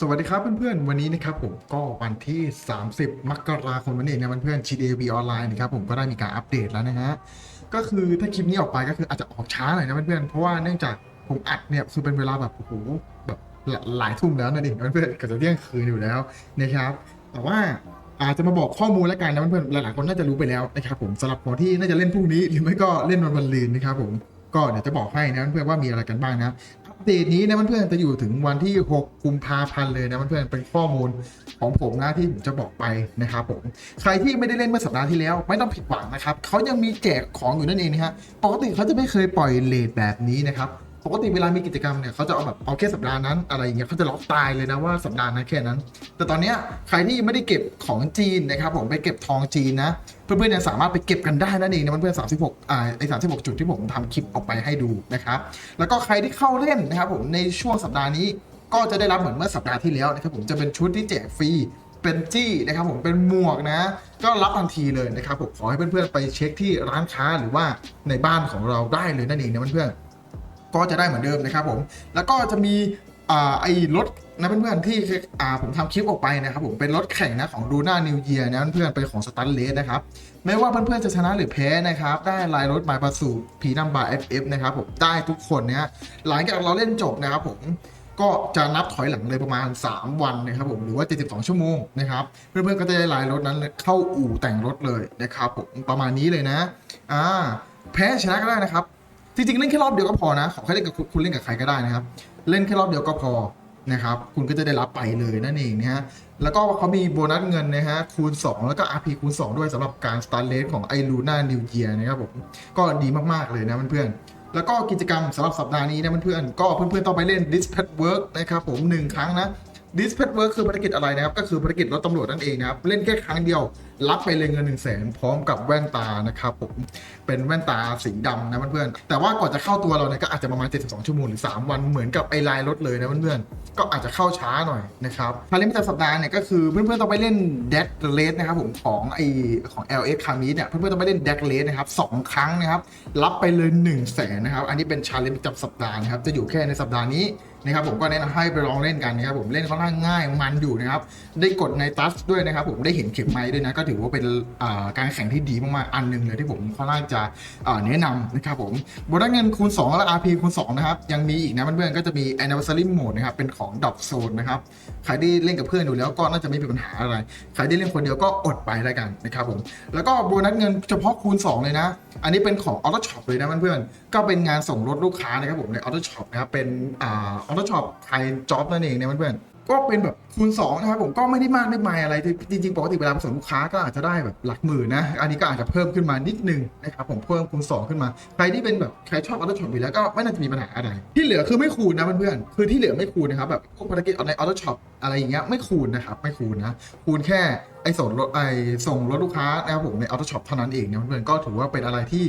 สวัสดีครับเพื่อนๆ วันนี้นะครับผมก็วันที่ 30 มกราคมวันนี้นะเพื่อนๆ GDAV ออนไลน์นะครับผมก็ได้มีการอัปเดตแล้วนะฮะก็คือถ้าคลิปนี้ออกไปก็คืออาจจะออกช้าหน่อยนะเพื่อนๆ เพราะว่าเนื่องจากผมอัดเนี่ยคือเป็นเวลาแบบโอ้โหแบบหลายทุ่มแล้วนะดิเพื่อนๆก็จะเที่ยงคืนอยู่แล้วนะครับแต่ว่าอาจจะมาบอกข้อมูลแล้วกันนะเพื่อนๆหลายๆคนน่าจะรู้ไปแล้วนะครับผมสำหรับคนที่น่าจะเล่นพรุ่งนี้หรือไม่ก็เล่นวันวันลืนนะครับผมก็เดี๋ยวจะบอกให้นะเพื่อนๆว่ามีอะไรกันบ้างนะ เดตนี้นะเพื่อนๆจะอยู่ถึงวันที่ 6 กุมภาพันธ์เลยนะเพื่อนๆเป็นข้อมูลของผมนะที่ผมจะบอกไปนะครับผมใครที่ไม่ได้เล่นเมื่อสัปดาห์ที่แล้ว ไม่ต้องผิดหวังนะครับเขายังมีแจกของอยู่นั่นเองนะฮะปกติเขาจะไม่เคยปล่อยเลทแบบนี้นะครับ ปกติเวลามีกิจกรรมเนี่ยเขาจะเอาแบบเอาแค่สัปดาห์นั้นอะไรอย่างเงี้ยเขาจะล็อกตายเลยนะว่าสัปดาห์นั้นแค่นั้น แต่ตอนเนี้ยใครที่ไม่ได้เก็บของจีนนะครับผมไปเก็บทองจีนนะ เพื่อนๆยังสามารถไปเก็บกันได้นั่นเองนะเพื่อนๆ36อ่าไอ้36จุดที่ผมทำคลิปออกไปให้ดูนะครับแล้วก็ใครที่เข้าเล่นนะครับผมในช่วงสัปดาห์นี้ก็จะได้รับเหมือนเมื่อสัปดาห์ที่แล้วนะครับผมจะเป็นชุดที่แจกฟรีเป็นจี้นะครับผมเป็นหมวกนะ ก็รับทันทีเลยนะครับผมขอให้เพื่อนๆไปเช็คที่ร้านค้าหรือว่าในบ้านของเราได้เลยนั่นเองนะเพื่อนๆ ก็จะได้เหมือนเดิมนะครับผม แล้วก็จะมีอ่าไอ้รถนะเพื่อนๆที่อ่าผมทำคลิปออกไปนะครับผมเป็นรถแข่งนะของดูน่านิวเยียนะเพื่อนๆเป็นของสตันเลสนะครับไม่ว่าเพื่อนๆจะชนะหรือแพ้นะครับได้ลายรถหมายประสูตรผีนัมบาร์ FF นะครับผมได้ทุกคนเนี่ยหลังจากเราเล่นจบนะครับผมก็จะนับถอยหลังเลยประมาณ 3 วันนะครับผมหรือว่า 72 ชั่วโมงนะครับเพื่อนๆก็จะได้ลายรถนั้นเข้าอู่แต่งรถเลยนะครับผมประมาณนี้เลยนะอ่าแพ้ชนะก็ได้นะครับ จริงๆเล่นแค่รอบเดียวก็พอนะขอแค่เล่นกับคุณเล่นกับใครก็ได้นะครับ เล่นแค่รอบเดียวก็พอนะครับ คุณก็จะได้รับไปเลยนั่นเองนะฮะแล้วก็เขามีโบนัสเงินนะฮะคูณ 2 แล้วก็ RP คูณ 2 ด้วยสำหรับการสตาร์เลสของไอลูน่านิวเยียนะครับผมก็ดีมากๆเลยนะเพื่อนๆแล้วก็กิจกรรมสำหรับสัปดาห์นี้นะเพื่อนๆก็เพื่อนๆต้องไปเล่น Dispatch Work นะครับผม1ครั้งนะ Dispatch Work คือภารกิจอะไรนะครับ ก็คือภารกิจรถตำรวจนั่นเองนะครับ เล่นแค่ครั้งเดียว รับไปเลยเงิน1 0 0 0 0แสนพร้อมกับแว่นตานะครับผม เป็นแว่นตาสีดำนะเพื่อนๆ แต่ว่าก่อนจะเข้าตัวเราเนี่ยก็อาจจะประมาณ 72 ชั่วโมงหรือ 3 วันเหมือนกับไอไลน์รถเลยนะเพื่อนๆ ก็อาจจะเข้าช้าหน่อยนะครับภารกิจประจำสัปดาห์เนี่ยก็คือเพื่อนๆต้องไปเล่น Dead Race นะครับผมของไอของ LX คามิเนี่ยเพื่อนๆต้องไปเล่น Dead Race นะครับสองครั้งนะครับรับไปเลย1 0 0 0 0แสนนะครับอันนี้เป็นชาเลนจ์ประจำสัปดาห์นะครับจะอยู่แค่ในสัปดาห์นี้ นะครับผมก็แนะนำให้ไปลองเล่นกันนะครับผมเล่นค่อนข้างง่ายมันอยู่นะครับได้กดในทัชด้วยนะครับผมได้เห็นเข็มไม้ด้วยนะก็ถือว่าเป็นการแข่งที่ดีมากๆอันหนึ่งเลยที่ผมค่อนข้างจะแนะนำนะครับผมโบนัสเงินคูณ2และ RP คูณ2นะครับยังมีอีกนะเพื่อนๆก็จะมี Anniversary Mode นะครับเป็นของ Dot Zone นะครับใครที่เล่นกับเพื่อนอยู่แล้วก็น่าจะไม่มีปัญหาอะไรใครที่เล่นคนเดียวก็อดไปแล้วกันนะครับผมแล้วก็โบนัสเงินเฉพาะคูณ 2 เลยนะ อันนี้เป็นของ Auto Shop เลยนะเพื่อนๆก็เป็นงานส่งรถลูกค้านะครับผมใน Auto Shop นะครับเป็นอ่า Auto Shop ไทยจ็อบนั่นเองนะเพื่อนๆก็เป็นแบบคูณ2นะครับผมก็ไม่ได้มากไม่ไมายอะไรจริงๆปกติเวลาผสมลูกค้าก็อาจจะได้แบบหลักหมื่นนะ อันนี้ก็อาจจะเพิ่มขึ้นมานิดนึงนะครับผมเพิ่มคูณ2ขึ้นมา ใครที่เป็นแบบใครชอบออโต้ช็อปอยู่แล้วก็ไม่น่าจะมีปัญหาอะไร ที่เหลือคือไม่คูณนะเพื่อนๆคือที่เหลือไม่คูณนะครับแบบพวกภารกิจในออโต้ช็อปอะไรอย่างเงี้ยไม่คูณนะครับไม่คูณนะคูณแค่ไอ้ส่งรถไอ้ส่งรถลูกค้านะครับผมในออโต้ช็อปเท่านั้นเองนะเพื่อนๆก็ถือว่าเป็นอะไรที่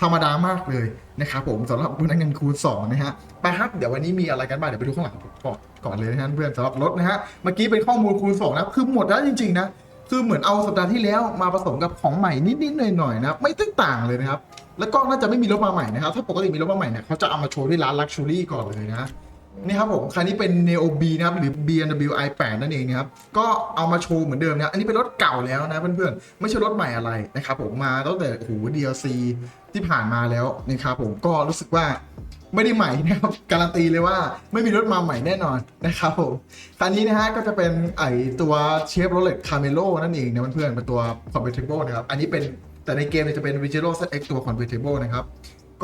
ธรรมดามากเลยนะครับผมสำหรับพนักงานคูณ2นะฮะไปครับเดี๋ยววันนี้มีอะไรกันบ้างเดี๋ยวไปดูข้างหลังก่อนก่อนเลยนะฮะเพื่อนสำหรับรถนะฮะเมื่อกี้เป็นข้อมูลคูณ2นะคือหมดแล้วจริงๆนะคือเหมือนเอาสัปดาห์ที่แล้วมาผสมกับของใหม่นิดๆหน่อยๆนะไม่ตึ้งต่างเลยนะครับแล้วก็น่าจะไม่มีรถมาใหม่นะครับถ้าปกติมีรถมาใหม่เนี่ยเขาจะเอามาโชว์ที่ร้านลักชัวรี่ก่อนเลยนะ นี่ครับผมคันนี้เป็น Neo B นะครับหรือ BMW i8 นั่นเองนะครับก็เอามาโชว์เหมือนเดิมนะอันนี้เป็นรถเก่าแล้วนะเพื่อนๆไม่ใช่รถใหม่อะไรนะครับผมมาตั้งแต่โอ้โห DLC ที่ผ่านมาแล้วนะครับผมก็รู้สึกว่าไม่ได้ใหม่นะครับการันตีเลยว่าไม่มีรถมาใหม่แน่นอนนะครับผมคันนี้นะฮะก็จะเป็นไอตัวเชฟโรเลตคาเมโลนั่นเองนะเพื่อนๆเป็นตัว convertible นะครับอันนี้เป็นแต่ในเกมเนี่ยจะเป็น v i g i l o ZX ตัว convertible นะครับ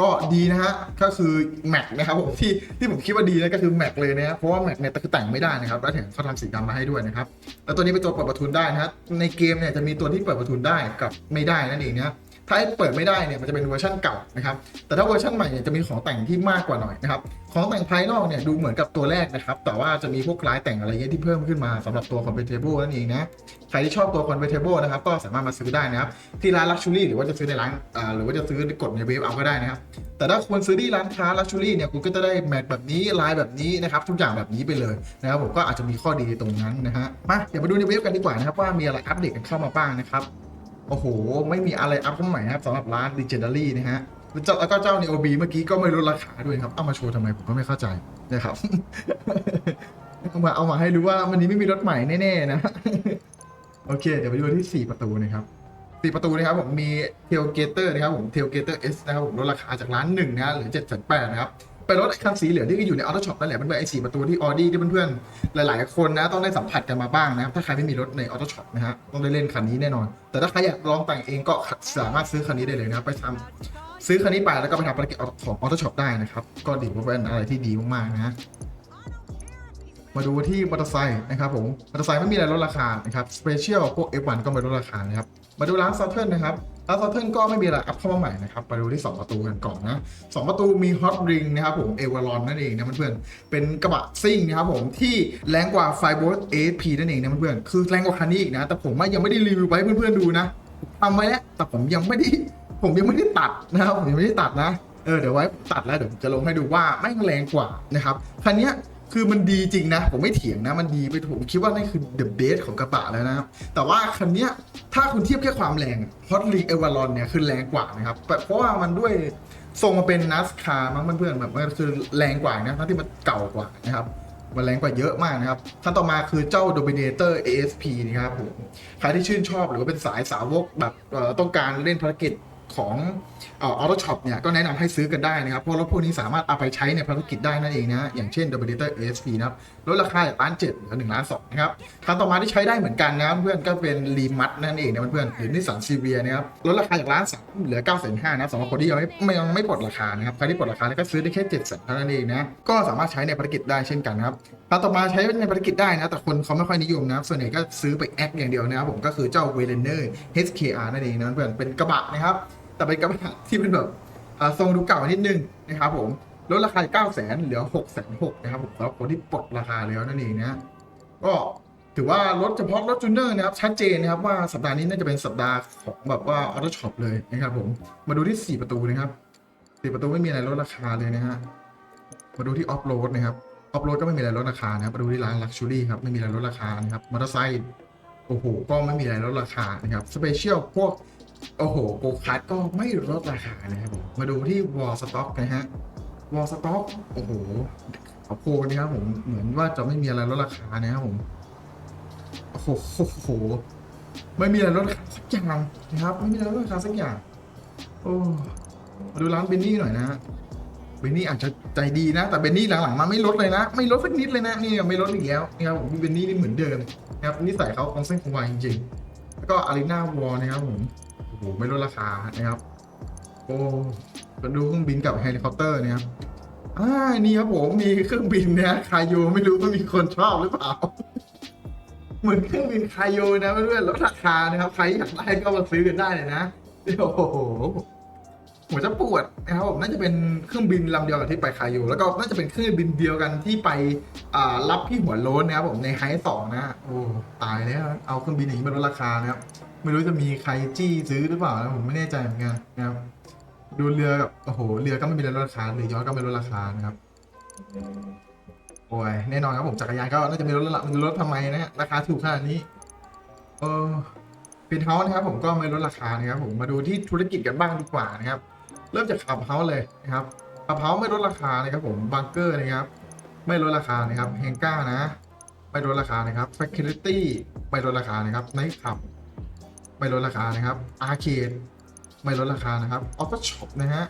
ก็ดีนะฮะ ก็คือแม็กนะครับผมที่ที่ผมคิดว่าดีนะก็คือแม็กเลยนะครับ เพราะว่าแม็กเนี่ยคือแต่งไม่ได้นะครับ แล้วแถมเขาทำสีดำมาให้ด้วยนะครับ แล้วตัวนี้เป็นตัวเปิดประทุนได้นะฮะ ในเกมเนี่ยจะมีตัวที่เปิดประทุนได้กับไม่ได้นั่นเองนะ ถ้าเปิดไม่ได้เนี่ยมันจะเป็นเวอร์ชันเก่านะครับแต่ถ้าเวอร์ชันใหม่เนี่ยจะมีของแต่งที่มากกว่าหน่อยนะครับของแต่งภายนอกเนี่ยดูเหมือนกับตัวแรกนะครับแต่ว่าจะมีพวกลายแต่งอะไรเงี้ยที่เพิ่มขึ้นมาสำหรับตัว convertible นั่นเองนะใครที่ชอบตัว convertible นะครับก็สามารถมาซื้อได้นะครับที่ร้าน luxury หรือว่าจะซื้อในร้านอ่าหรือว่าจะซื้อกดในเว็บเอาก็ได้นะครับแต่ถ้าคุณซื้อที่ร้านค้า luxury เนี่ยคุณก็จะได้แม็กแบบนี้ลายแบบนี้นะครับทุกอย่างแบบนี้ไปเลยนะครับผมก็อาจจะมีข้อดีตรงนั้นนะฮะมาเดี๋ยวมาดูในเว็บกันดีกว่านะครับว่ามีอะไรอัปเดตกันเข้ามาบ้างนะครับ โอ้โห ไม่มีอะไรอัพเข้ามาใหม่นะครับสำหรับร้าน Legendary นะฮะแล้วเจ้าแล้วก็เจ้า Neo B เมื่อกี้ก็ไม่ลดราคาด้วยครับ เอามาโชว์ทำไมผมก็ไม่เข้าใจนะครับเอามาเอามาให้รู้ว่าวันนี้ไม่มีรถใหม่แน่ๆนะ โอเค เดี๋ยวไปดูที่ 4 ประตูนะครับสี่ประตูนะครับผมมีเทลเกเตอร์นะครับผมเทลเกเตอร์เอสนะครับผมลดราคาจากร้านหนึ่งนะหลือเจ็ดแสนแปดนะครับ เป็นรถไอ้คันสีเหลืองที่อยู่ในออโต้ช็อปนั่นแหละเป็นไอ้สี่ประตูที่ออดี้ที่เพื่อนๆหลาย ๆ คนนะต้องได้สัมผัสกันมาบ้างนะครับถ้าใครไม่มีรถในออโต้ช็อปนะฮะต้องได้เล่นคันนี้แน่นอน แต่ถ้าใครอยากลองแต่งเองก็สามารถซื้อคันนี้ได้เลยนะครับไปทำซื้อคันนี้ไปแล้วก็ไปทำภารกิจของออโต้ช็อปได้นะครับก็ถือว่าเป็นอะไรที่ดีมากๆนะฮะมาดูที่มอเตอร์ไซค์นะครับผมมอเตอร์ไซค์ไม่มีอะไรลดราคานะครับสเปเชียลพวก F1 ก็ไม่ลดราคานะครับ มาดูร้านซอเทิลนะครับร้านซอเทิลก็ไม่มีอะไรอัพเข้ามาใหม่นะครับมาดูที่ 2 ประตูกันก่อนนะ2ประตูมีฮอตริงนะครับผมเอว r รอนนั่นเองนะเพื่อนๆเป็นกระบะซิ่งนะครับผมที่แรงกว่าไฟโบสเอพีนั่นเองนะเพื่อนๆคือแรงกว่าคันนี้อีกนะ แต่ผมยังไม่ได้รีวิวไปเพื่อนๆดูนะทำไว้แล้วแต่ผมยังไม่ได้ผมยังไม่ได้ตัดนะครับผมยังไม่ได้ตัดนะเออเดี๋ยวไว้ตัดแล้วเดี๋ยวจะลงให้ดูว่าแม่แรงกว่านะครับคันนี้ คือมันดีจริงนะ ผมไม่เถียงนะมันดีไปผมคิดว่านี่คือ the best ของกระบะแล้วนะครับ แต่ว่าคันเนี้ยถ้าคุณเทียบแค่ความแรงฮอตลีเอวารอนเนี่ยคือแรงกว่านะครับ เพราะว่ามันด้วยทรงมาเป็นนัสคาร์มั้งเพื่อนๆแบบมันคือแรงกว่านะทั้งที่มันเก่ากว่านะครับมันแรงกว่าเยอะมากนะครับขั้นต่อมาคือเจ้า Dominator ASP นะครับผมใครที่ชื่นชอบหรือว่าเป็นสายสาวกแบบต้องการเล่นภารกิจ ของออโต้ช็อปเนี่ยก็แนะนำให้ซื้อกันได้นะครับ เพราะรถพวกนี้สามารถเอาไปใช้ในภารกิจได้นั่นเองนะ อย่างเช่น Dominator ASP นะครับลดราคาจากล้านเจ็ดเหลือหนึ่งล้านสองนะครับคันต่อมาที่ใช้ได้เหมือนกันนะเพื่อนก็เป็นรีมัดนั่นเองนะเพื่อนหรือนิสสันซีเวียนะครับลดราคาจากล้านสามเหลือเก้าแสนห้านะสำหรับคนที่ยังไม่ไม่ยังไม่ปลดราคานะครับใครที่ปลดราคาแล้วก็ซื้อได้แค่เจ็ดแสนเท่านั้นเองนะก็สามารถใช้ในภารกิจได้เช่นกันครับคันต่อมาใช้ในภารกิจได้นะ แต่คนเขาไม่ค่อยนิยมนะ ส่วนใหญ่ก็ซื้อไปแอคอย่างเดียวนะครับผมก็คือเจ้า w e l e n e r HKR นั่นเองนะเพื่อนเป็นกระบะนะครับ แต่เป็นกระบะที่เป็นแบบทรงดูเก่านิดนึงนะครับผมลดราคา9 0 0 0 0เหลือ6 6 0 0 0นะครับผมสำหรับคนที่ปลดราคาแล้วนั่นเองนะก็ถือว่าลดเฉพาะรถจูเนอร์นะครับชัดเจนนะครับว่าสัปดาห์นี้น่าจะเป็นสัปดาห์ของแบบว่าออโต้ช็อปเลยนะครับผมมาดูที่ 4 ประตูนะครับ4ประตูไม่มีอะไรลดราคาเลยนะฮะมาดูที่ออฟโรดนะครับ ออฟโรดก็ไม่มีอะไรลดราคานะครับมาดูที่ร้านลักชัวรี่ครับไม่มีอะไรลดราคานะครับมอเตอร์ไซค์โอ้โหก็ไม่มีอะไรลดราคานะครับสเปเชียลพวกโอ้โหโกคัสก็ไม่ลดราคานะครับผมมาดูที่วอลสต็อกนะฮะวอลสต็อกโอ้โหขอโพนะครับผมเหมือนว่าจะไม่มีอะไรลดราคานะครับผมโอ้โหโอ้โหไม่มีอะไรลดราคาสักอย่างนะครับ ไม่มีอะไรลดราคาสักอย่างโอ้มาดูร้านเบนนี่หน่อยนะฮะ บนนี่อาจจะใจดีนะ แต่เบนนี่หลังๆมาไม่ลดเลยนะ ไม่ลดสักนิดเลยนะนี่ไม่ลดอีกแล้วนะครับผมเบนนี่นี่เหมือนเดิมนะครับนิสัยเขาคงเส้นคงวาจริงๆ แล้วก็อารีนาวอลนะครับผมโอ้โหไม่ลดราคานะครับ โอ้มาดูเครื่องบินกับเฮลิคอปเตอร์นะครับอ่านี่ครับผมมีเครื่องบินนะคาโยไม่รู้ว่ามีคนชอบหรือเปล่าเหมือนเครื่องบินคาโยนะเพื่อนๆลดราคานะครับ ใครอยากได้ก็มาซื้อกันได้เลยนะเดี๋ยวโอ้โห หัวจะปวดนะครับผมน่าจะเป็นเครื่องบินลำเดียวกับที่ไปคาโยแล้วก็น่าจะเป็นเครื่องบินเดียวกันที่ไปรับพี่หัวโล้นนะครับผมในไฮสองนะโอ้ตายแล้วเอาเครื่องบินอย่างนี้มาลดราคานะครับไม่รู้จะมีใครจี้ซื้อหรือเปล่านะผมไม่แน่ใจเหมือนกันนะครับดูเรือกับโอ้โหเรือก็ไม่มีลดราคาเรือยอชต์ก็ไม่ลดราคานะครับโอ้ยแน่นอนครับผมจักรยานก็น่าจะมีลดละมันลดทำไมนะฮะราคาถูกขนาดนี้เออเป็นเฮาส์นะครับผมก็ไม่ลดราคานะครับผมมาดูที่ธุรกิจกันบ้างดีกว่านะครับ เริ่มจากขับเฮาเลยนะครับขับเฮาไม่ลดราคานะครับผมบังเกอร์นะครับ ไม่ลดราคานะครับเฮงก้านะ ไม่ลดราคานะครับ Facility ไม่ลดราคานะครับไนท์ขับไม่ลดราคานะครับอาร์เคดไม่ลดราคานะครับออโต้ช็อปนะฮะ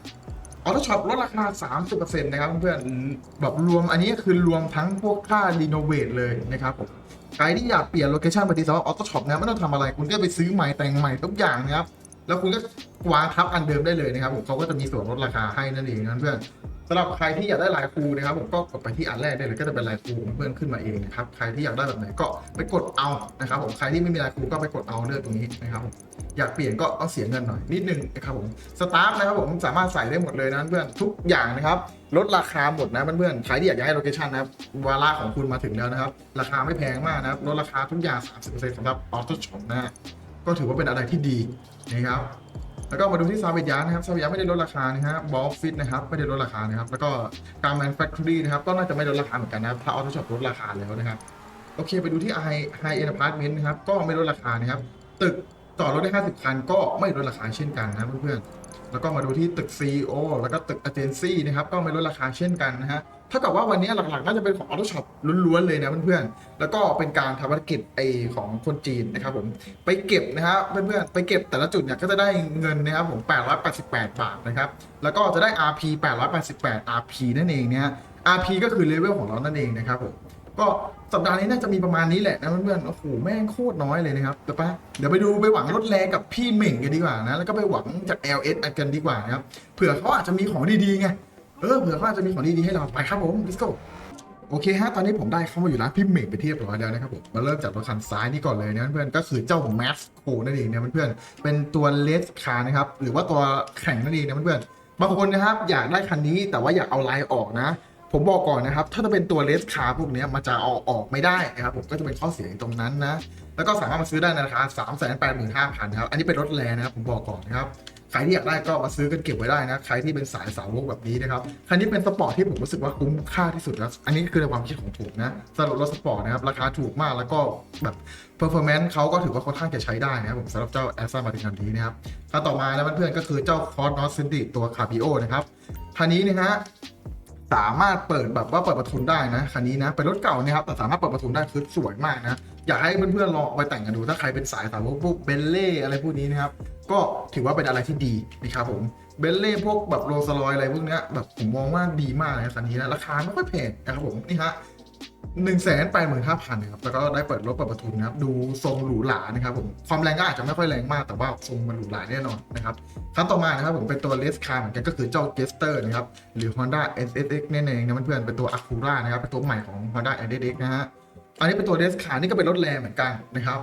ออโต้ช็อปลดราคา 30%นะครับเพื่อนๆแบบรวมอันนี้คือรวมทั้งพวกค่ารีโนเวทเลยนะครับผมใครที่อยากเปลี่ยนโลเคชันไปที่สำหรับออโต้ช็อปนะไม่ต้องทำอะไร คุณก็ไปซื้อใหม่แต่งใหม่ทุกอย่างนะครับ แล้วคุณก็วางทับอันเดิมได้เลยนะครับผมเขาก็จะมีส่วนลดราคาให้นั่นเองนะเพื่อนสำหรับใครที่อยากได้ลายครูนะครับผมก็กดไปที่อันแรกได้เลยก็จะเป็นลายครูของเพื่อนขึ้นมาเองนะครับใครที่อยากได้แบบไหนก็ไปกดเอานะครับผมใครที่ไม่มีลายครูก็ไปกดเอาเลือกตรงนี้นะครับผมอยากเปลี่ยนก็ต้องเสียเงินหน่อยนิดนึงนะครับผมสตาร์ทนะครับผมสามารถใส่ได้หมดเลยนะเพื่อนทุกอย่างนะครับลดราคาหมดนะเพื่อนๆใครที่อยากย้ายโลเคชันนะครับวาระของคุณมาถึงแล้วนะครับราคาไม่แพงมากนะครับลดราคาทุกอย่าง30%สำหรับออโต้ช็อปนะฮะ ก็ถือว่าเป็นอะไรที่ดีนะครับแล้วก็มาดูที่ซาเวียนะครับซาเวียไม่ได้ลดราคานะฮะบอลฟิตนะครับไม่ได้ลดราคานะครับ แล้วก็การแมนแฟคทอรี่นะครับก็น่าจะไม่ลดราคาเหมือนกันนะครับถ้าออโต้ช็อปลดราคาแล้วนะครับโอเคไปดูที่ไฮไฮเอ็นอพาร์ตเมนต์นะครับก็ไม่ลดราคานะครับ ตึกต่อรถได้ 50 คัน ก็ไม่ลดราคาเช่นกันนะเพื่อนๆแล้วก็มาดูที่ตึก CEO แล้วก็ตึก Agency นะครับก็ไม่ลดราคาเช่นกันนะฮะ ถ้ากับว่าวันนี้หลักๆน่าจะเป็นของออโต้ช็อปล้วนๆเลยนะเพื่อนๆ แล้วก็เป็นการทำภารกิจไอของคนจีนนะครับผมไปเก็บนะครับเพื่อนๆไปเก็บแต่ละจุดเนี่ยก็จะได้เงินนะครับผม888 บาทนะครับแล้วก็จะได้ RP 888 RP นั่นเองเนี่ย RP ก็คือเลเวลของเรานั่นเองนะครับผมก็สัปดาห์นี้น่าจะมีประมาณนี้แหละนะเพื่อนๆ โอ้โห แม่งโคตรน้อยเลยนะครับ เดี๋ยวไปเดี๋ยวไปดูไปหวังลดแรงกับพี่เหม่งกันดีกว่านะ แล้วก็ไปหวังจาก LS กันดีกว่านะครับ เผื่อเขาอาจจะมีของดีๆไง เออเผื่อเขาอาจจะมีของดีๆให้เราไปครับผม let's go โอเคฮะ ตอนนี้ผมได้เข้ามาอยู่ร้านพี่เม่งไปนที่เรียบร้อยแล้วนะครับผม มาเริ่มจากรถคันซ้ายนี่ก่อนเลยนะเพื่อน ก็คือเจ้าของแมสโคนั่นเองนะเพื่อน เป็นตัวเลสคาร์นะครับ หรือว่าตัวแข่งนั่นเองนะเพื่อน บางคนนะครับอยากได้คันนี้แต่ว่าอยากเอาลายออกนะผมบอกก่อนนะครับ ถ้าจะเป็นตัวเลสคาร์พวกนี้มันจะเอาออกไม่ได้นะครับ ผมก็จะเป็นข้อเสียตรงนั้นนะ แล้วก็สามารถมาซื้อได้ในราคา3 8 5 0 0 0ครับ อันนี้เป็นรถแรงนะครับ ผมบอกก่อนนะครับ ใครที่อยากได้ก็มาซื้อกันเก็บไว้ได้นะ ใครที่เป็นสายสาวกแบบนี้นะครับ คันนี้เป็นสปอร์ตที่ผมรู้สึกว่าคุ้มค่าที่สุดแล้ว อันนี้คือในความคิดของผมนะสำหรับรถสปอร์ตนะครับ ราคาถูกมากแล้วก็แบบเพอร์ฟอร์แมนซ์เขาก็ถือว่าค่อนข้างจะใช้ได้นะครับผมสำหรับเจ้าแอสตันมาตินคันนี้นะครับถ้าต่อมาแล้วเพื่อนๆก็คือเจ้าคอร์นอสซินดิตัวคาบิโอนะครับคันนี้นะฮะสามารถเปิดแบบว่าเปิดประทุนได้นะคันนี้นะเป็นรถเก่านะครับแต่สามารถเปิดประทุนได้คือสวยมากนะอยากให้เพื่อนๆลองเอาไปแต่งกันดูถ้าใครเป็นสายสาวกพวกเบลเล่อะไรพวกนี้นะครับ ก็ถือว่าเป็นอะไรที่ดีนะครับผมเบลเล่พวกแบบโรสลอยอะไรพวกเนี้ยแบบผมมองว่าดีมากเลยนะคันนี้นะราคาไม่ค่อยแพงนะครับผมนี่ฮะหนึ่งแสนแปหมื่นห้าพันนะครับ แล้วก็ได้เปิดรถเปิดประทุนนะครับ ดูทรงหรูหรานะครับผม ความแรงก็อาจจะไม่ค่อยแรงมาก แต่ว่าทรงมันหรูหราแน่นอนนะครับคันต่อมานะครับผมเป็นตัวเลสคาร์เหมือนกันก็คือเจ้าเกสเตอร์นะครับ หรือ Honda SSX นั่นเองนะเพื่อนๆเป็นตัว Acura นะครับ เป็นตัวใหม่ของ Honda SSX นะฮะ อันนี้เป็นตัวเลสคาร์นี่ก็เป็นรถแรงเหมือนกันนะครับ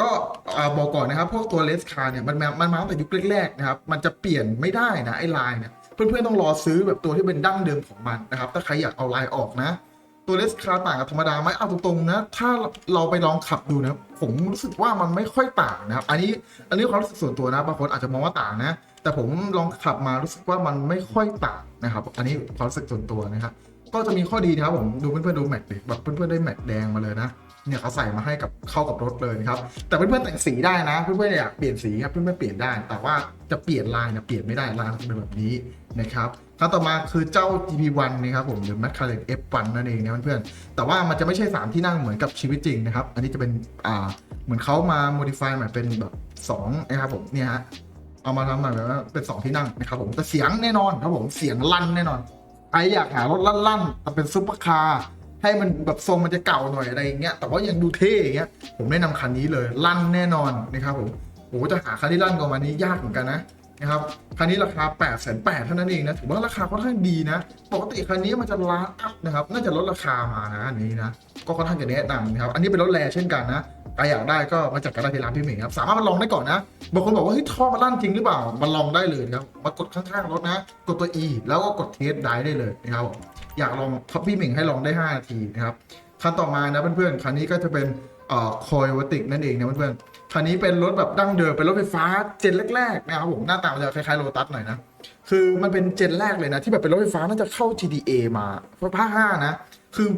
ก็บอกก่อนนะครับ พวกตัวเลสคาร์เนี่ยมันมามันมาตั้งแต่ยุคแรกๆนะครับ มันจะเปลี่ยนไม่ได้นะไอ้ลายเนี่ยเพื่อนๆต้องรอซื้อแบบตัวที่เป็นดั้งเดิมของมันนะครับ ถ้าใครอยากเอาลายออกนะ ตัวเลสคาร์ต่างกับธรรมดาไหมเอาตรงๆนะ ถ้าเราไปลองขับดูนะ ผมรู้สึกว่ามันไม่ค่อยต่างนะครับ อันนี้อันนี้ความรู้สึกส่วนตัวนะบางคนอาจจะมองว่าต่างนะ แต่ผมลองขับมารู้สึกว่ามันไม่ค่อยต่างนะครับ อันนี้ความรู้สึกส่วนตัวนะครับ ก็จะมีข้อดีนะครับผมดูเพื่อนๆดูแม็กดิแบบเพื่อนๆได้แม็กแดงมาเลยนะ เนี่ยเขาใส่มาให้กับเข้ากับรถเลยนะครับ แต่เพื่อนๆแต่งสีได้นะ เพื่อนๆอยากเปลี่ยนสีครับเพื่อนๆเปลี่ยนได้ แต่ว่าจะเปลี่ยนลายเนี่ยเปลี่ยนไม่ได้ลายจะเป็นแบบนี้นะครับครั้งต่อมาคือเจ้า GP1 นะครับผมหรือ McLaren F1 นั่นเองนะเพื่อนๆแต่ว่ามันจะไม่ใช่ 3 ที่นั่งเหมือนกับชีวิตจริงนะครับ อันนี้จะเป็นอ่าเหมือนเขามา modify ใหม่เป็นแบบ2นะครับผมเนี่ยฮะเอามาทำใหม่แบบว่าเป็น 2 ที่นั่งนะครับผมแต่เสียงแน่นอนครับผมเสียงลั่นแน่นอนใครอยากหารถลั่นๆแต่เป็นซุปเปอร์คาร์ ให้มันแบบทรงมันจะเก่าหน่อยอะไรอย่างเงี้ยแต่ว่ายังดูเท่อย่างเงี้ยผมแนะนำคันนี้เลยลั่นแน่นอนนะครับผมโอ้โหจะหาคันที่ลั่นกว่ามันนี้ยากเหมือนกันนะนะครับคันนี้ราคา8ปดแสนแเท่านั้นเองนะถือว่าราคาค่อนข้างดีนะปกติคันนี้มันจะล้านอัพนะครับน่าจะลดราคามานะอันนี้นะก็ค่อนข้างจะแนะนำนะครับอันนี้เป็นรถแรเช่นกันนะ ใครอยากได้ก็มาจัดกันได้ที่ร้านพี่หมิงครับ สามารถมาลองได้ก่อนนะ บางคนบอกว่าเฮ้ยท่อมันลั่นจริงหรือเปล่า มาลองได้เลยนะครับ มากดข้างๆรถนะ กดตัว E แล้วก็กดเทสได้ได้เลยนะครับ อยากลองครับพี่หมิงให้ลองได้ 5 นาทีนะครับ คันต่อมานะเพื่อนๆ คันนี้ก็จะเป็นเอ่อคอยวติกนั่นเองนะเพื่อนๆ คันนี้เป็นรถแบบดั้งเดิม เป็นรถไฟฟ้าเจนแรกๆนะครับผม หน้าตามันจะคล้ายๆโลตัสหน่อยนะ คือมันเป็นเจนแรกเลยนะที่แบบเป็นรถไฟฟ้าน่าจะเข้า GTA มาภาค5นะ คือ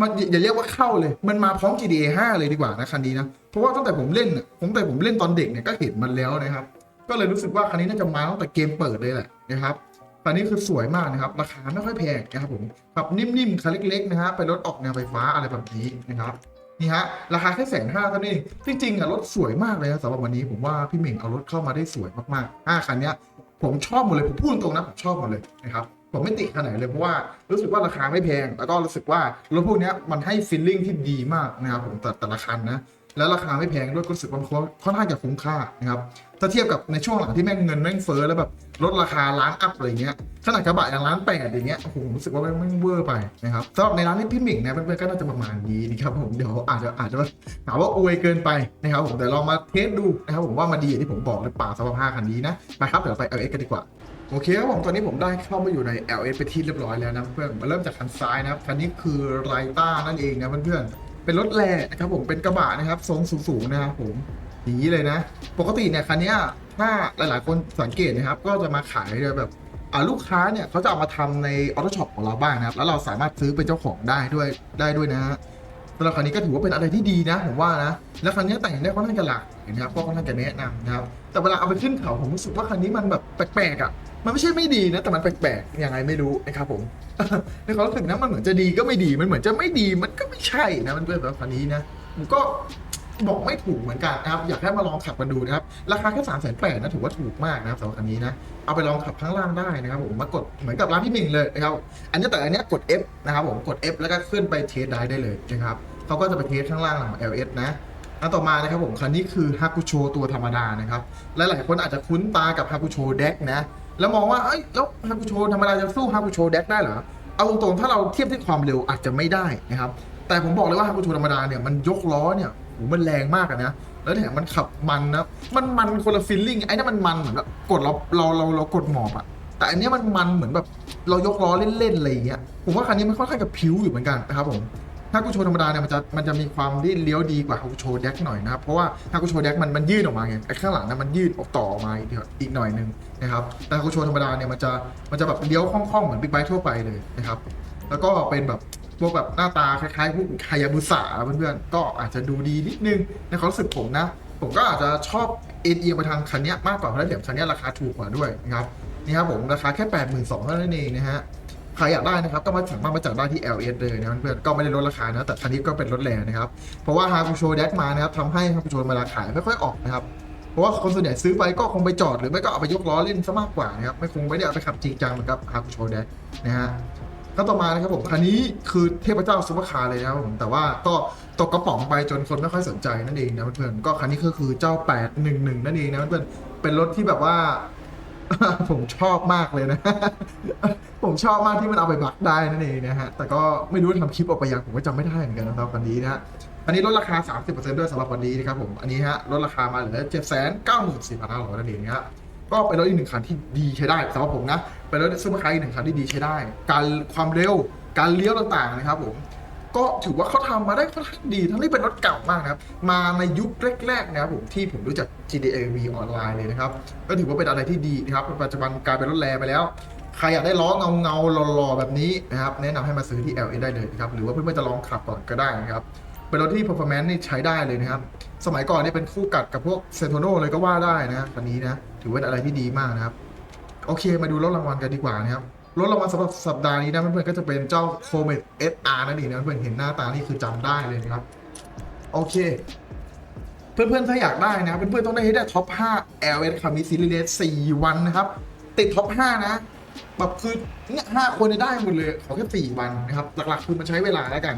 มันอย่าเรียกว่าเข้าเลย มันมาพร้อม GTA 5 เลยดีกว่านะคันนี้นะ เพราะว่าตั้งแต่ผมเล่นน่ะผมแต่ผมเล่นตอนเด็กเนี่ยก็เห็นมันแล้วนะครับ ก็เลยรู้สึกว่าคันนี้น่าจะมาตั้งแต่เกมเปิดเลยแหละนะครับคันนี้คือสวยมากนะครับ ราคาไม่ค่อยแพงนะครับผมขับนิ่มๆคันเล็กๆนะฮะไปรถออกแนวไฟฟ้าอะไรแบบนี้นะครับนี่ฮะราคาแค่แสนห้าเท่านั้จริงๆอะรถสวยมากเลยนะสำหรับวันนี้ผมว่าพี่เหม่งเอารถเข้ามาได้สวยมากๆห้าคันเนี้ยผมชอบหมดเลยผมพูดตรงนะผมชอบหมดเลยนะครับ ผมไม่ติขนาดไหนเลยเพราะว่ารู้สึกว่าราคาไม่แพง แล้วก็รู้สึกว่ารถพวกนี้มันให้ฟีลลิ่งที่ดีมากนะครับผมแต่แต่ละคันนะแล้วราคาไม่แพงด้วยก็รู้สึกว่ามันค่อนข้างจะคุ้มค่านะครับถ้าเทียบกับในช่วงหลังที่แม่งเงินแม่งเฟ้อแล้วแบบลดราคาล้านอัพอะไรเงี้ยขนาดกระบะอย่างล้านแปดอย่างเงี้ยโอ้โหผมรู้สึกว่าแม่งแม่เวอร์ไปนะครับสำหรับในร้านนี้พี่หมิงนะเพื่อนๆก็น่าจะประมาณนี้นะครับผมเดี๋ยวอาจจะอาจจะหามว่าอวยเกินไปนะครับผมแต่ลองมาเทสดูนะครับผมว่ามันดีอย่างที่ผมบอกหรือเปล่าสำหรับห้าคันนี้นะไปครับเดี๋ยวไปเอเอ็กกันดีกว่า โอเคครับผมตอนนี้ผมได้เข้ามาอยู่ใน LS ไปที่เรียบร้อยแล้วนะเพื่อนมาเริ่มจากคันซ้ายนะครับคันนี้คือไรต้านั่นเองนะเพื่อนๆเป็นรถแร่นะครับผมเป็นกระบะนะครับทรงสูงๆนะครับผมอย่างนี้เลยนะ ปกติเนี่ยคันนี้ถ้าหลายๆคนสังเกตนะครับ ก็จะมาขายโดยแบบลูกค้าเนี่ยเขาจะเอามาทำในออโต้ช็อปของเราบ้างนะครับ แล้วเราสามารถซื้อเป็นเจ้าของได้ด้วยได้ด้วยนะฮะสำหรับคันนี้ก็ถือว่าเป็นอะไรที่ดีนะ ผมว่านะ แล้วคันนี้แต่งได้ค่อนข้างจะหลากนะครับก็ค่อนข้างจะแนะนำนะครับ แต่เวลาเอาไปขึ้นเขาผมรู้สึกว่าคันนี้มันแบบแปลกๆอะ มันไม่ใช่ไม่ดีนะ แต่มันแปลกๆยังไงไม่รู้นะครับผมในความรู้สึกนะมันเหมือนจะดีก็ไม่ดีมันเหมือนจะไม่ดีมันก็ไม่ใช่นะมันเพื่อนแบบคันนี้นะผมก็บอกไม่ถูกเหมือนกันนะครับ อยากให้มาลองขับกันดูนะครับ ราคาแค่สามแสนแปดนะถือว่าถูกมากนะครับสำหรับคันนี้นะ เอาไปลองขับข้างล่างได้นะครับผมมากดเหมือนกับร้านพี่หมิงเลยนะครับ อันนี้แต่อันนี้กด F นะครับผมกด F แล้วก็ขึ้นไปเทสได้ได้เลยนะครับเขาก็จะไปเทสข้างล่างของ LS นะอันต่อมานะครับผมคันนี้คือฮากุโชตัวธรรมดานะครับ หลายๆคนอาจจะคุ้นตากับฮากุโชเด็กนะ แล้วมองว่าเอ้ยแล้วฮากุโชธรรมดาจะสู้ฮากุโชเด็กได้เหรอเอาตรงๆถ้าเราเทียบที่ความเร็วอาจจะไม่ได้นะครับ แต่ผมบอกเลยว่าฮากุโชธรรมดาเนี่ยมันยกล้อเนี่ยโหมันแรงมากนะแล้วแถมมันขับมันนะมันมันคนละฟีลลิ่งไอ้นั่นมันมันเหมือนแบบกดเราเราเราเรากดหมอบอะแต่อันนี้มันมันเหมือนแบบเรายกล้อเล่นๆอะไรอย่างเงี้ยผมว่าคันนี้มันค่อนข้างกับผิวอยู่เหมือนกันนะครับผม ฮากุโชธรรมดาเนี่ยมันจะมันจะมีความที่เลี้ยวดีกว่าฮากุโชเด็กหน่อยนะครับเพราะว่าฮากุโชเด็กมันมันยืดออกมาไงไอ้ข้างหลังนั้นมันยืดออกต่อออกมาอีกอีกหน่อยหนึงนะครับแต่ฮากุโชธรรมดาเนี่ยมันจะมันจะแบบเลี้ยวคล่องๆเหมือนบิ๊กไบค์ทั่วไปเลยนะครับแล้วก็เป็นแบบพวกแบบหน้าตาคล้ายๆพวกคายาบุสะเพื่อนๆก็อาจจะดูดีนิดนึงในความรู้สึกผมนะ ผมก็อาจจะชอบเอ็นเอียงไปทางคันเนี้ยมากกว่าเพราะแถมคันเนี้ยราคาถูกกว่าด้วยนะครับนี่ครับผมราคาแค่ 8 2 0 0 0เท่านั้นเองนะฮะ ครอยากได้นะครับ ก็มาสามารถมาจัดได้ที่ LS เลยนะเพื่อนก็ไม่ได้ลดราคานะแต่คันนี้ก็เป็นรถแรงนะครับ เพราะว่าฮาคุโชแดกมานะครับทำให้ฮาคุโชมาราขายไม่ค่อยออกนะครับเพราะว่าคนส่วนใหญ่ซื้อไปก็คงไปจอดหรือไม่ก็เอาไปยกล้อเล่นซะมากกว่านะครับไม่คงไม่ได้เอาไปขับจริงจังเหมือนกับฮาคุโชแดกนะฮะก็ต่อมานะครับผมคันนี้คือเทพเจ้าซุปเปอร์คาร์เลยนะครับผมแต่ว่าก็ตกกระป๋องไปจนคนไม่ค่อยสนใจนั่นเองนะเพื่อนก็คันนี้ก็คือเจ้า 811 นั่นเองนะเพื่อนเป็นรถที่แบบว่า ผมชอบมากเลยนะ ผมชอบมากที่มันเอาไปบักได้นั่นเองนะฮะ แต่ก็ไม่รู้จะทำคลิปออกไปยังผมก็จำไม่ได้เหมือนกันนะครับวันนี้นะฮะอันนี้ลดราคา 30%ด้วยสำหรับวันนี้นะครับผม อันนี้ฮะลดราคามาเหลือ 7 9 4 5 0 0นั่นเองนะครับก็เป็นรถอีกหนึ่งคันที่ดีใช้ได้สำหรับผมนะ เป็นรถซุปเปอร์คาร์อีกหนึ่งคันที่ดีใช้ได้ การความเร็ว การเลี้ยวต่างๆนะครับผม ก็ถือว่าเขาทำมาได้ค่อนข้างดีทั้งที่เป็นรถเก่ามากนะครับ มาในยุคแรกๆนะครับผมที่ผมรู้จัก GTA V ออนไลน์เลยนะครับ ก็ถือว่าเป็นอะไรที่ดีนะครับ ปัจจุบันกลายเป็นรถแรไปแล้ว ใครอยากได้ล้อเงาเงาๆหล่อๆแบบนี้นะครับ แนะนำให้มาซื้อที่ LA ได้เลยนะครับ หรือว่าเพื่อนๆจะลองขับก่อนก็ได้นะครับ เป็นรถที่ performance นี่ใช้ได้เลยนะครับ สมัยก่อนนี่เป็นคู่กัดกับพวกเซโทโนเลยก็ว่าได้นะคันนี้นะ ถือว่าเป็นอะไรที่ดีมากนะครับ โอเค มาดูรถรางวัลกันดีกว่านะครับ รถรางวัลสำหรับสัปดาห์นี้นะเพื่อนๆก็จะเป็นเจ้าโคมีเอสอาร์นั่นเองนะเพื่อนๆเห็นหน้าตานี่คือจำได้เลยนะครับ โอเค เพื่อนๆถ้าอยากได้นะ เพื่อนๆต้องได้ให้ได้ท็อป 5 LS คามิซิลิเลส4วันนะครับ ติดท็อป 5 นะแบบคือเนี่ยห้าคนได้หมดเลยขอแค่4วันนะครับ หลักๆ คือมันใช้เวลาแล้วกัน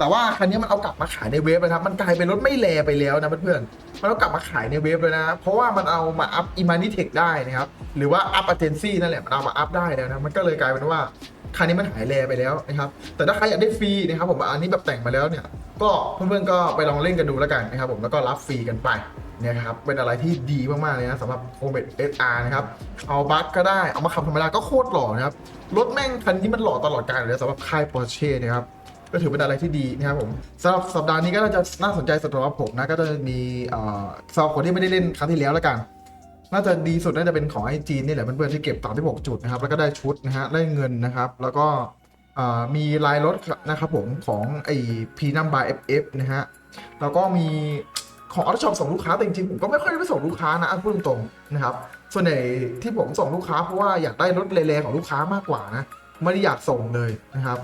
แต่ว่าคันนี้มันเอากลับมาขายในเว็บนะครับ มันกลายเป็นรถไม่แลไปแล้วนะเพื่อนๆ มันเอากลับมาขายในเว็บเลยนะ เพราะว่ามันเอามาอัพอิมานิเทคได้นะครับ หรือว่าอัพอเทนซี่นั่นแหละ มันเอามาอัพได้แล้วนะ มันก็เลยกลายเป็นว่าคันนี้มันหายแลไปแล้วนะครับ แต่ถ้าใครอยากได้ฟรีนะครับผม อันนี้แบบแต่งมาแล้วเนี่ย ก็เพื่อนๆก็ไปลองเล่นกันดูแล้วกันนะครับผม แล้วก็รับฟรีกันไปนะครับ เป็นอะไรที่ดีมากๆเลยนะสำหรับ c o m e t SR นะครับ เอาบัคก็ได้ เอามาขับธรรมดาก็โคตรหล่อนะครับ รถแม่งคันนี้มันหล่อตลอดกาลเลยสำหรับค่าย Porsche นะครับ ก็ถือเป็นอะไรที่ดีนะครับผมสำหรับสัปดาห์นี้ก็น่าจะน่าสนใจสำหรับผมนะก็จะมีเอ่อสำหรับคนที่ไม่ได้เล่นครั้งที่แล้วแล้วกัน น่าจะดีสุดน่าจะเป็นของไอจีนนี่แหละเพื่อนๆที่เก็บ36จุดนะครับแล้วก็ได้ชุดนะฮะได้เงินนะครับ แล้วก็มีลายรถนะครับผมของไอพีนัมบาร์เอฟเอฟนะฮะแล้วก็มีของออโต้ช็อปส่งลูกค้าแต่จริงๆผมก็ไม่ค่อยได้ไปส่งลูกค้านะอะพูดตรงๆนะครับส่วนใหญ่ที่ผมส่งลูกค้าเพราะว่าอยากได้รถเลๆของลูกค้ามากกว่านะ ไม่ได้อยากส่งเลยนะครับ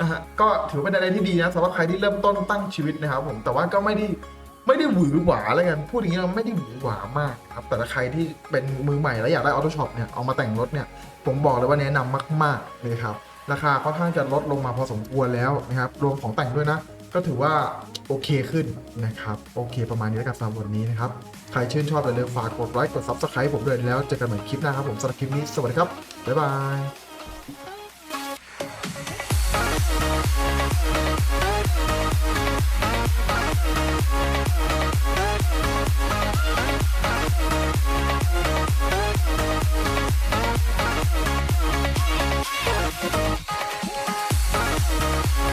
นะฮะก็ถือเป็นอะไรที่ดีนะสำหรับใครที่เริ่มต้นตั้งชีวิตนะครับ ผมแต่ว่าก็ไม่ได้ไม่ได้หวือหวาอะไรกันพูดอย่างนี้เราไม่ได้หวือหวามากครับ แต่ถ้าใครที่เป็นมือใหม่แล้วอยากได้ออโต้ช็อปเนี่ยเอามาแต่งรถเนี่ยผมบอกเลยว่าแนะนำมาก ๆเลยครับ ราคาค่อนข้างจะลดลงมาพอสมควรแล้วนะครับรวมของแต่งด้วยนะก็ถือว่าโอเคขึ้นนะครับ โอเคประมาณนี้แล้วกันสำหรับวันนี้นะครับ ใครชื่นชอบอย่าลืมฝากกดไลค์กด Subscribe ผมด้วยแล้วเจอกันใหม่คลิปหน้าครับผมสำหรับคลิปนี้ สวัสดีครับ บ๊ายบาย